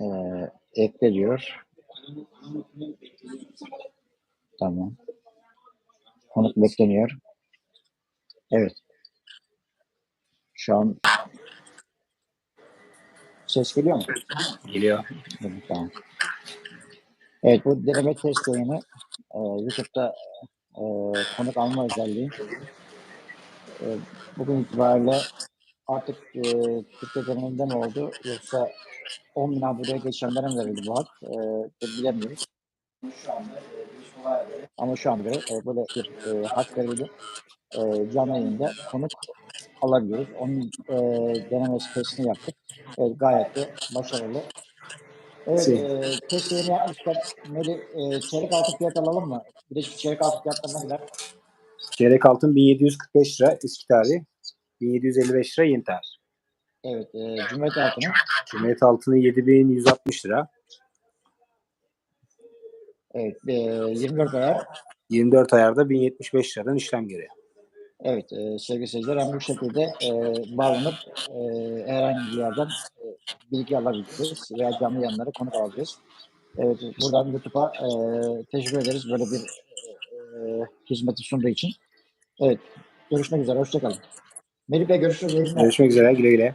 Ee, ekle diyor. Tamam. Konuk bekleniyor. Evet. Şu an ses geliyor mu? Geliyor. Evet, tamam. Evet bu deneme test yayını e, YouTube'da e, konuk alma özelliği. E, bugün itibariyle artık e, Türkiye genelinde mi oldu yoksa 10 bin buraya geçenlere mi verildi bu hak? E, bilemiyoruz. Ama şu an göre e, böyle bir e, hak verildi. E, canlı yayında konuk alabiliyoruz. Onun e, deneme testini yaptık. Evet, gayet de başarılı. Evet, Şey. e, test yayını yapmışken Meri, e, çeyrek altı fiyat alalım mı? Bir de çeyrek altı fiyatlarına kadar. Çeyrek altın 1745 lira eski tarih. 1755 lira yeni tarih. Evet, e, Cumhuriyet altını. Cumhuriyet altını 7160 lira. Evet, e, 24 ayar. 24 ayarda 1075 liradan işlem geliyor. Evet, e, sevgili seyirciler, hem bu şekilde e, bağlanıp e, herhangi bir yerden e, bilgi alabiliriz veya canlı yayınlara konuk alabiliriz. Evet, buradan YouTube'a e, teşekkür ederiz böyle bir e, hizmeti sunduğu için. Evet, görüşmek üzere, hoşçakalın. Melih Bey görüşürüz. günler. Görüşmek üzere. Güle güle.